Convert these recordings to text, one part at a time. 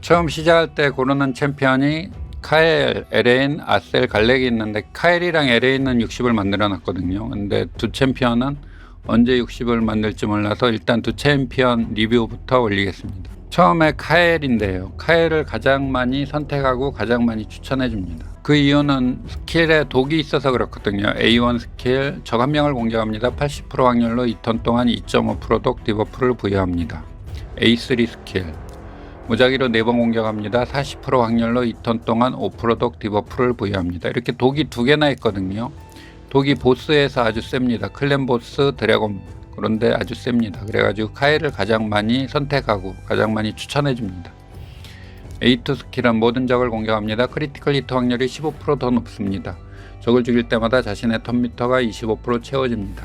처음 시작할 때 고르는 챔피언이 카엘, 에레인, 아셀, 갈렉이 있는데 카엘이랑 에레인은 60을 만들어 놨거든요. 근데 두 챔피언은 언제 60을 만들지 몰라서 일단 두 챔피언 리뷰부터 올리겠습니다. 처음에 카엘인데요. 카엘을 가장 많이 선택하고 가장 많이 추천해 줍니다. 그 이유는 스킬에 독이 있어서 그렇거든요. A1 스킬 적 한 명을 공격합니다. 80% 확률로 2턴 동안 2.5%독 디버프를 부여합니다. A3 스킬 무작위로 4번 공격합니다. 40% 확률로 2턴 동안 5%독 디버프를 부여합니다. 이렇게 독이 두 개나 있거든요. 독이 보스에서 아주 셉니다. 클랜 보스, 드래곤 그런데 아주 셉니다. 그래가지고 카일을 가장 많이 선택하고 가장 많이 추천해 줍니다. A2 스킬은 모든 적을 공격합니다. 크리티컬 히트 확률이 15%더 높습니다. 적을 죽일 때마다 자신의 턴미터가 25% 채워집니다.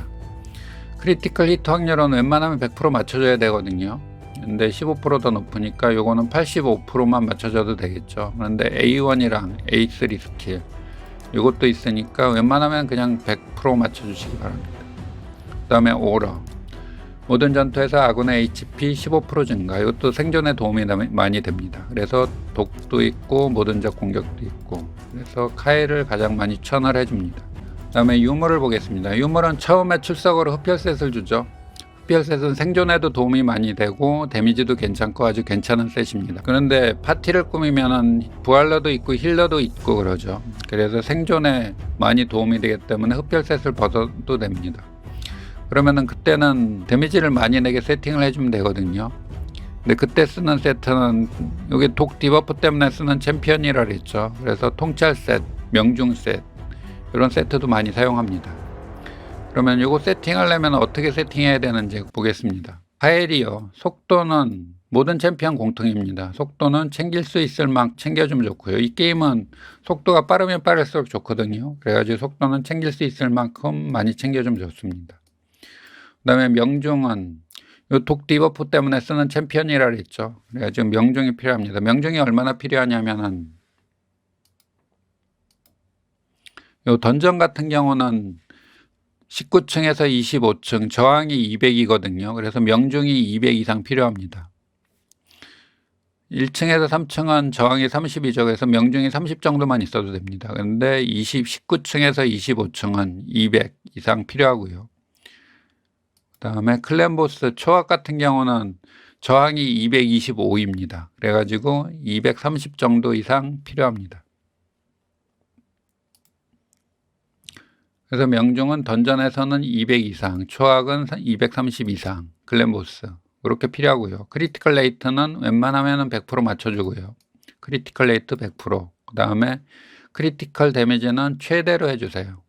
크리티컬 히트 확률은 웬만하면 100% 맞춰줘야 되거든요. 근데 15%더 높으니까 요거는 85%만 맞춰줘도 되겠죠. 그런데 A1이랑 A3 스킬 이것도 있으니까 웬만하면 그냥 100% 맞춰주시기 바랍니다. 그 다음에 오러 모든 전투에서 아군의 HP 15% 증가 이것도 생존에 도움이 나- 많이 됩니다. 그래서 독도 있고 모든 적 공격도 있고 그래서 카일을 가장 많이 추천을 해줍니다. 그 다음에 유물을 보겠습니다. 유물은 처음에 출석으로 흡혈셋을 주죠. 흡혈셋은 생존에도 도움이 많이 되고 데미지도 괜찮고 아주 괜찮은 셋입니다. 그런데 파티를 꾸미면은 부활러도 있고 힐러도 있고 그러죠. 그래서 생존에 많이 도움이 되기 때문에 흡혈셋을 벗어도 됩니다. 그러면은 그때는 데미지를 많이 내게 세팅을 해주면 되거든요. 근데 그때 쓰는 세트는 여기 독 디버프 때문에 쓰는 챔피언이라 그랬죠. 그래서 통찰 셋, 명중 셋 이런 세트도 많이 사용합니다. 그러면 이거 세팅하려면 어떻게 세팅해야 되는지 보겠습니다. 파엘이요. 속도는 모든 챔피언 공통입니다. 속도는 챙길 수 있을 만큼 챙겨주면 좋고요. 이 게임은 속도가 빠르면 빠를수록 좋거든요. 그래가지고 속도는 챙길 수 있을 만큼 많이 챙겨주면 좋습니다. 그 다음에 명중은 요독 디버프 때문에 쓰는 챔피언이라 그랬죠. 그래가지고 명중이 필요합니다. 명중이 얼마나 필요하냐면은 요 던전 같은 경우는 19층에서 25층 저항이 200이거든요. 그래서 명중이 200 이상 필요합니다. 1층에서 3층은 저항이 32죠. 그래서 명중이 30 정도만 있어도 됩니다. 그런데 20, 19층에서 25층은 200 이상 필요하고요. 그 다음에 클랜보스 초합 같은 경우는 저항이 225입니다. 그래가지고 230 정도 이상 필요합니다. 그래서 명중은 던전에서는 200 이상, 초학은 230 이상, 글램보스 그렇게 필요하고요. 크리티컬 레이트는 웬만하면 100% 맞춰주고요. 크리티컬 레이트 100%. 그 다음에 크리티컬 데미지는 최대로 해주세요.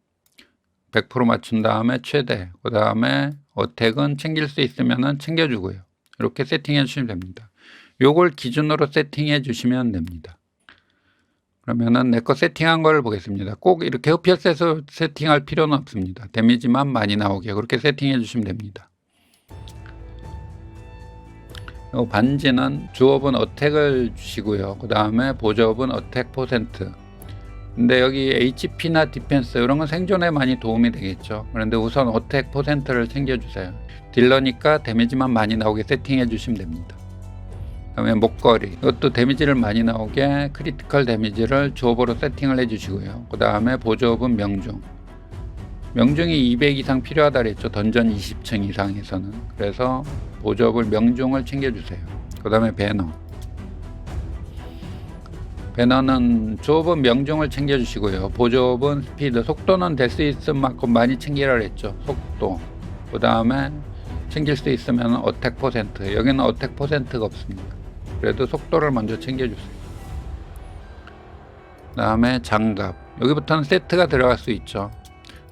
100% 맞춘 다음에 최대. 그 다음에 어택은 챙길 수 있으면 챙겨주고요. 이렇게 세팅해 주시면 됩니다. 요걸 기준으로 세팅해 주시면 됩니다. 그러면은 내 거 세팅한 걸 보겠습니다. 꼭 이렇게 흡혈셋을 세팅할 필요는 없습니다. 데미지만 많이 나오게 그렇게 세팅해 주시면 됩니다. 요 반지는 주업은 어택을 주시고요. 그 다음에 보조업은 어택 퍼센트. 근데 여기 HP나 디펜스 이런 건 생존에 많이 도움이 되겠죠. 그런데 우선 어택 퍼센트를 챙겨주세요. 딜러니까 데미지만 많이 나오게 세팅해 주시면 됩니다. 그다음에 목걸이 이것도 데미지를 많이 나오게 크리티컬 데미지를 조업으로 세팅을 해주시고요. 그 다음에 보조업은 명중. 명중이 200 이상 필요하다 그랬죠. 던전 20층 이상에서는. 그래서 보조업을 명중을 챙겨주세요. 그 다음에 배너. 배너는 조업은 명중을 챙겨주시고요. 보조업은 스피드, 속도는 될 수 있을 만큼 많이 챙기라 그랬죠. 속도. 그 다음에 챙길 수 있으면 어택 퍼센트. 여기는 어택 퍼센트가 없습니다. 그래도 속도를 먼저 챙겨주세요. 그 다음에 장갑. 여기부터는 세트가 들어갈 수 있죠.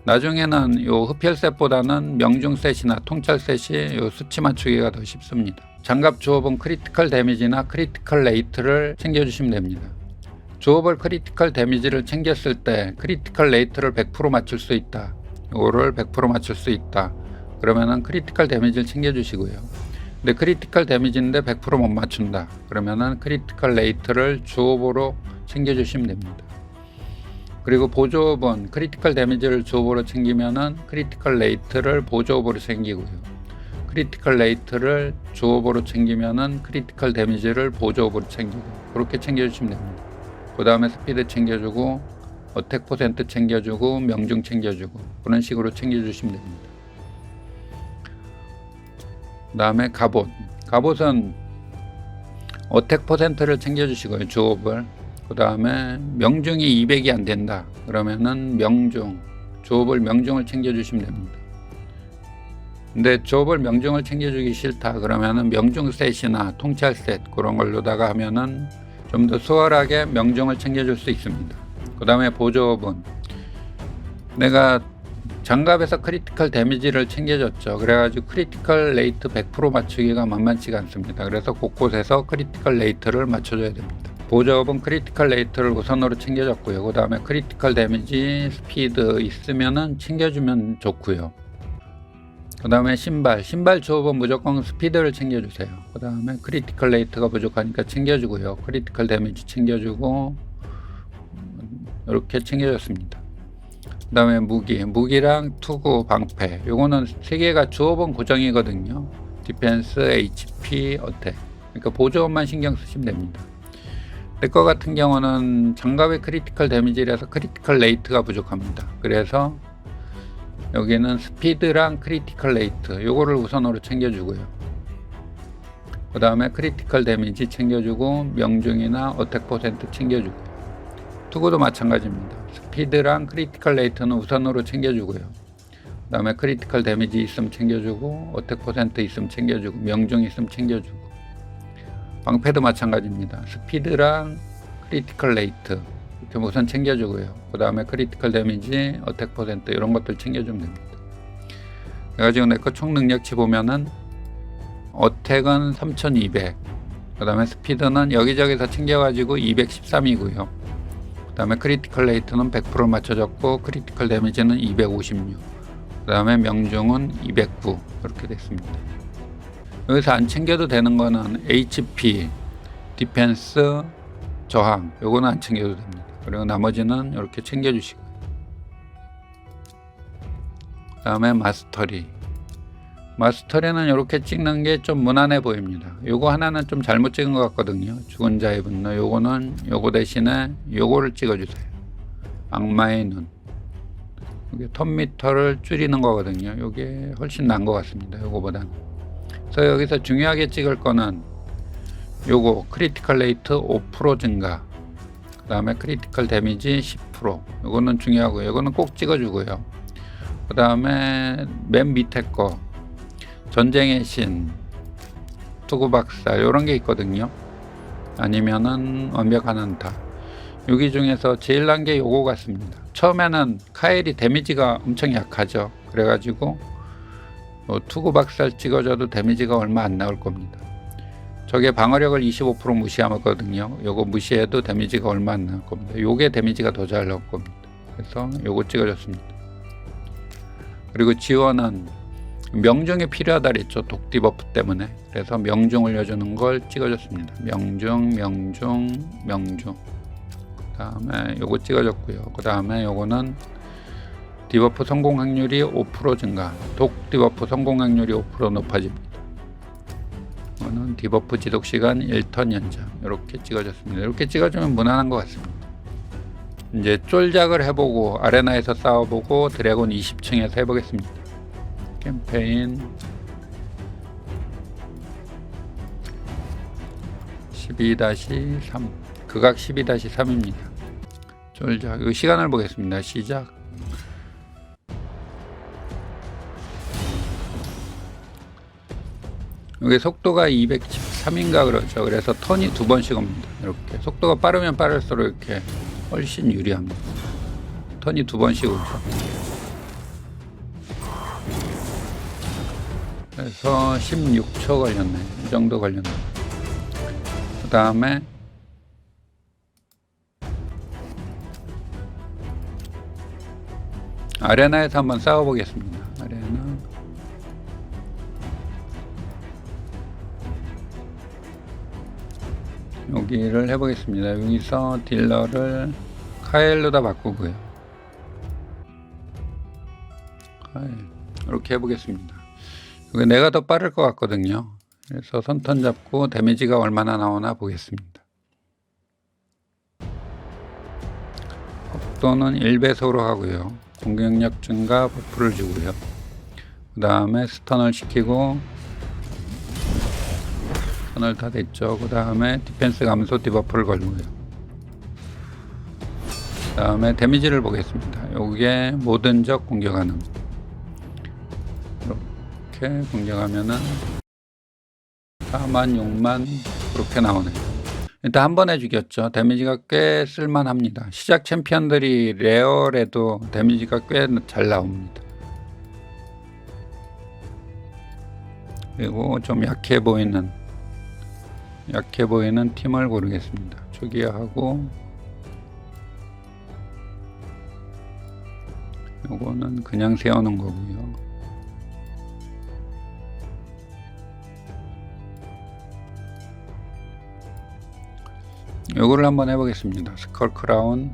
나중에는 요 흡혈셋보다는 명중셋이나 통찰셋이 요 수치 맞추기가 더 쉽습니다. 장갑 조업은 크리티컬 데미지나 크리티컬 레이트를 챙겨주시면 됩니다. 조업을 크리티컬 데미지를 챙겼을 때 크리티컬 레이트를 100% 맞출 수 있다. 요거를 100% 맞출 수 있다. 그러면은 크리티컬 데미지를 챙겨주시고요. 근데 크리티컬 데미지인데 100%못 맞춘다. 그러면은 크리티컬 레이트를 주업으로 챙겨주시면 됩니다. 그리고 보조업은 크리티컬 데미지를 주업으로 챙기면은 크리티컬 레이트를 보조업으로 챙기고요. 크리티컬 레이트를 주업으로 챙기면은 크리티컬 데미지를 보조업으로 챙기고 그렇게 챙겨주시면 됩니다. 그 다음에 스피드 챙겨주고 어택 퍼센트 챙겨주고 명중 챙겨주고 그런 식으로 챙겨주시면 됩니다. 그 다음에 갑옷 갑옷은 어택 퍼센트를 챙겨주시고요 주업을 그 다음에 명중이 200이 안 된다 그러면은 명중 조업을 명중을 챙겨주시면 됩니다. 근데 조업을 명중을 챙겨주기 싫다 그러면은 명중 셋이나 통찰 셋 그런 걸로다가 하면은 좀 더 수월하게 명중을 챙겨줄 수 있습니다. 그 다음에 보조업은 내가 장갑에서 크리티컬 데미지를 챙겨줬죠. 그래가지고 크리티컬 레이트 100% 맞추기가 만만치가 않습니다. 그래서 곳곳에서 크리티컬 레이트를 맞춰줘야 됩니다. 보조업은 크리티컬 레이트를 우선으로 챙겨줬고요. 그 다음에 크리티컬 데미지, 스피드 있으면은 챙겨주면 좋고요. 그 다음에 신발, 신발 조업은 무조건 스피드를 챙겨주세요. 그 다음에 크리티컬 레이트가 부족하니까 챙겨주고요. 크리티컬 데미지 챙겨주고 이렇게 챙겨줬습니다. 그 다음에 무기, 무기랑 투구, 방패. 요거는 세 개가 조업은 고정이거든요. 디펜스, HP, 어택. 그러니까 보조업만 신경 쓰시면 됩니다. 내 거 같은 경우는 장갑의 크리티컬 데미지라서 크리티컬 레이트가 부족합니다. 그래서 여기는 스피드랑 크리티컬 레이트 요거를 우선으로 챙겨주고요. 그 다음에 크리티컬 데미지 챙겨주고 명중이나 어택 퍼센트 챙겨주고 투구도 마찬가지입니다. 스피드랑 크리티컬 레이트는 우선으로 챙겨주고요. 그 다음에 크리티컬 데미지 있으면 챙겨주고 어택 퍼센트 있으면 챙겨주고 명중 있으면 챙겨주고 방패도 마찬가지입니다. 스피드랑 크리티컬 레이트 이렇게 우선 챙겨주고요. 그 다음에 크리티컬 데미지, 어택 퍼센트 이런 것들 챙겨주면 됩니다. 그래가지고 내거 총 능력치 보면은 어택은 3200, 그 다음에 스피드는 여기저기서 챙겨가지고 213이고요. 그 다음에 크리티컬 레이트는 100% 맞춰졌고 크리티컬 데미지는 256, 그 다음에 명중은 209 이렇게 됐습니다. 여기서 안 챙겨도 되는 거는 HP, 디펜스, 저항. 요거는 안 챙겨도 됩니다. 그리고 나머지는 이렇게 챙겨주시고 그 다음에 마스터리 마스터리는 이렇게 찍는 게 좀 무난해 보입니다. 요거 하나는 좀 잘못 찍은 것 같거든요. 죽은 자의 분노 요거는 요거 대신에 요거를 찍어주세요. 악마의 눈 이게 턴미터를 줄이는 거거든요. 요게 훨씬 나은 것 같습니다. 요거보다는 그래서 여기서 중요하게 찍을 거는 요거 크리티컬 레이트 5% 증가 그 다음에 크리티컬 데미지 10% 요거는 중요하고요 요거는 꼭 찍어주고요 그 다음에 맨 밑에 거 전쟁의 신 투구 박살 요런 게 있거든요 아니면은 완벽한 한타 여기 중에서 제일 난 게 요거 같습니다 처음에는 카엘이 데미지가 엄청 약하죠 그래가지고 뭐 투구 박살 찍어줘도 데미지가 얼마 안 나올 겁니다 저게 방어력을 25% 무시하거든요. 요거 무시해도 데미지가 얼마 안 나올 겁니다. 요게 데미지가 더 잘 나올 겁니다. 그래서 요거 찍어줬습니다. 그리고 지원은 명중이 필요하다 그랬죠. 독디 버프 때문에. 그래서 명중 올려주는 걸 찍어줬습니다. 명중, 명중, 명중. 그 다음에 요거 찍어줬고요. 그 다음에 요거는 디버프 성공 확률이 5% 증가. 독 디버프 성공 확률이 5% 높아집니다. 이거는 디버프 지속 시간 1턴 연장 이렇게 찍어줬습니다. 이렇게 찍어주면 무난한 것 같습니다. 이제 쫄작을 해보고 아레나에서 싸워보고 드래곤 20층에서 해보겠습니다. 캠페인 12-3 극악 12-3입니다. 쫄작 이 시간을 보겠습니다. 시작 여기 속도가 213인가 그러죠. 그래서 턴이 두 번씩 옵니다. 이렇게 속도가 빠르면 빠를수록 이렇게 훨씬 유리합니다. 턴이 두 번씩 오죠. 그래서 16초 걸렸네. 이 정도 걸렸네. 그 다음에 아레나에서 한번 싸워보겠습니다. 아레나. 여기를 해보겠습니다. 여기서 딜러를 카엘로다 바꾸고요. 카엘. 이렇게 해보겠습니다. 이게 내가 더 빠를 것 같거든요. 그래서 선턴 잡고 데미지가 얼마나 나오나 보겠습니다. 속도는 1배속으로 하고요. 공격력 증가 버프를 주고요. 그 다음에 스턴을 시키고 스턴을 다 됐죠. 그 다음에 디펜스 감소 디버프를 걸고요. 그 다음에 데미지를 보겠습니다. 요게 모든 적 공격하는 이렇게 공격하면은 4만 6만 그렇게 나오네요. 일단 한 번에 죽였죠. 데미지가 꽤 쓸만합니다. 시작 챔피언들이 레어에도 데미지가 꽤 잘 나옵니다. 그리고 좀 약해 보이는 약해 보이는 팀을 고르겠습니다. 초기화하고 요거는 그냥 세우는 거고요. 요거를 한번 해보겠습니다. 스컬 크라운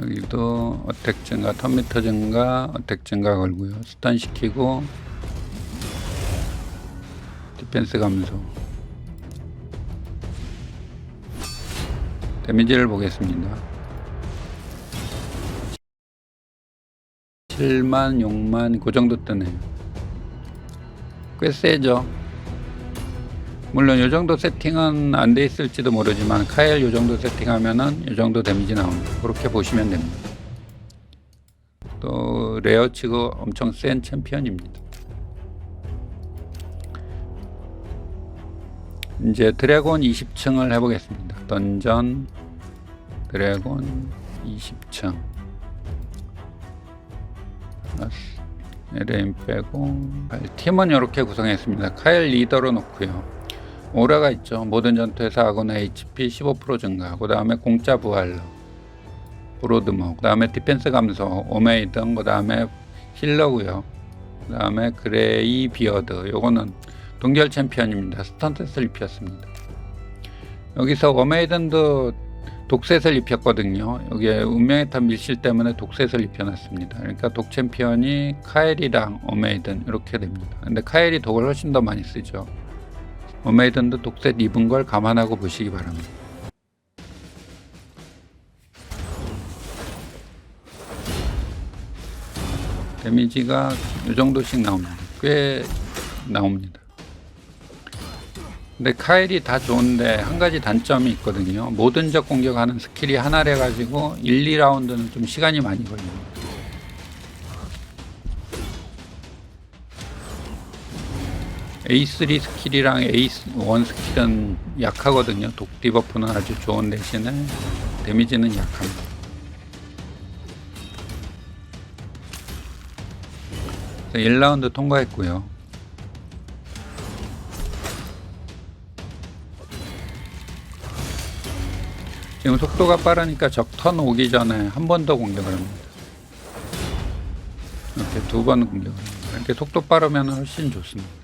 여기도 어택 증가, 턴미터 증가, 어택 증가 걸고요. 스턴 시키고 디펜스 감소 데미지를 보겠습니다. 7만, 6만 그 정도 뜨네요. 꽤 세죠. 물론 이 정도 세팅은 안 돼 있을지도 모르지만 카엘 이 정도 세팅하면은 이 정도 데미지 나옵니다. 그렇게 보시면 됩니다. 또 레어 치고 엄청 센 챔피언입니다. 이제 드래곤 20층을 해보겠습니다. 던전 드래곤 20층 LM 빼고 팀은 이렇게 구성했습니다. 카일 리더로 놓고요. 오라가 있죠. 모든 전투에서 아군의 HP 15% 증가. 그 다음에 공짜 부활러, 브로드머. 그 다음에 디펜스 감소, 오메이든. 그 다음에 힐러고요. 그 다음에 그레이 비어드. 요거는 동결 챔피언입니다. 스턴트를 입혔습니다. 여기서 오메이든도 독셋을 입혔거든요. 여기에 운명의 탑 밀실 때문에 독셋을 입혀놨습니다. 그러니까 독 챔피언이 카엘이랑 오메이든 이렇게 됩니다. 근데 카엘이 독을 훨씬 더 많이 쓰죠. 오메이든도 독셋 입은 걸 감안하고 보시기 바랍니다. 데미지가 이 정도씩 나옵니다. 꽤 나옵니다. 근데 카일이 다 좋은데 한 가지 단점이 있거든요. 모든 적 공격하는 스킬이 하나래 가지고 1, 2라운드는 좀 시간이 많이 걸립니다. A3 스킬이랑 A1 스킬은 약하거든요. 독 디 버프는 아주 좋은 대신에 데미지는 약합니다. 그래서 1라운드 통과했고요. 지금 속도가 빠르니까 적 턴 오기 전에 한 번 더 공격을 합니다. 이렇게 두 번 공격을 합니다. 이렇게 속도 빠르면 훨씬 좋습니다.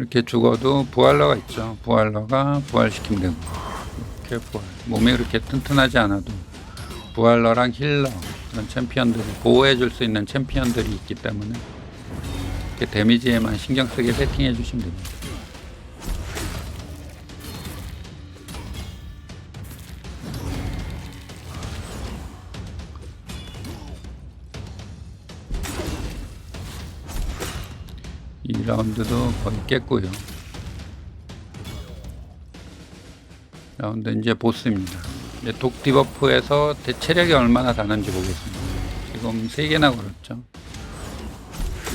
이렇게 죽어도 부활러가 있죠. 부활러가 부활시키면 되고 이렇게 부활. 몸이 그렇게 튼튼하지 않아도 부활러랑 힐러 그런 챔피언들이 보호해 줄 수 있는 챔피언들이 있기 때문에 이렇게 데미지에만 신경 쓰게 세팅해 주시면 됩니다. 라운드도 거의 깼고요. 라운드 이제 보스입니다. 이제 독 디버프에서 대체력이 얼마나 다는지 보겠습니다. 지금 3개나 걸었죠.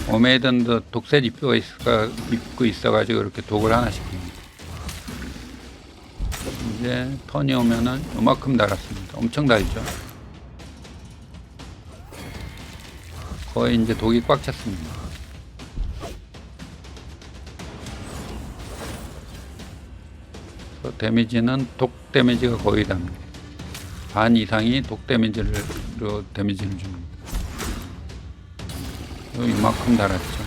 오메이든도 독셋 입고, 입고 있어가지고 이렇게 독을 하나씩 깁니다. 이제 턴이 오면은 요만큼 달았습니다. 엄청 달죠. 거의 이제 독이 꽉 찼습니다. 데미지는 독 데미지가 거의 답니다. 반 이상이 독 데미지를 로 데미지를 줍니다. 요 이만큼 달았죠.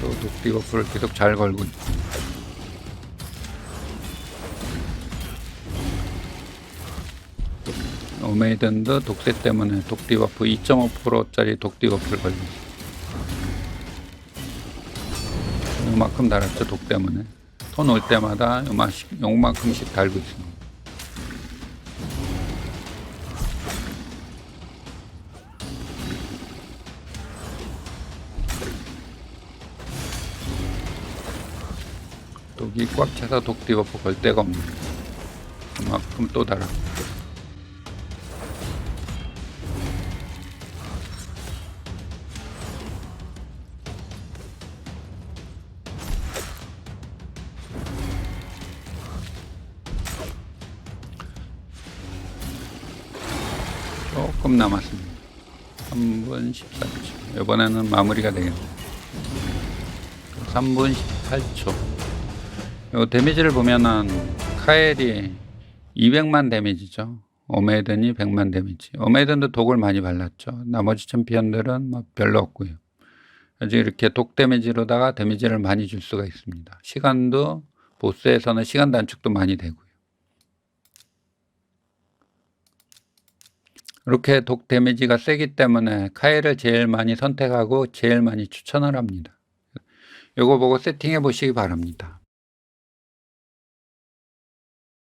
또 독디버프를 계속 잘 걸고 있고 오메이든도 독세 때문에 독디 버프 2.5%짜리 독디 버프를 걸고 있어요. 요만큼 달았죠 독 때문에. 톤 올 때마다 요만씩, 요만큼씩 달고 있습니다. 독이 꽉 차서 독 디버프 걸 데가 없는 그만큼 또 달아 조금 남았습니다 3분 14초 이번에는 마무리가 되겠네요 3분 18초 요 데미지를 보면은 카엘이 200만 데미지죠. 오메이든이 100만 데미지. 오메이든도 독을 많이 발랐죠. 나머지 챔피언들은 뭐 별로 없고요. 아주 이렇게 독 데미지로다가 데미지를 많이 줄 수가 있습니다. 시간도 보스에서는 시간 단축도 많이 되고요. 이렇게 독 데미지가 세기 때문에 카엘을 제일 많이 선택하고 제일 많이 추천을 합니다. 요거 보고 세팅해 보시기 바랍니다.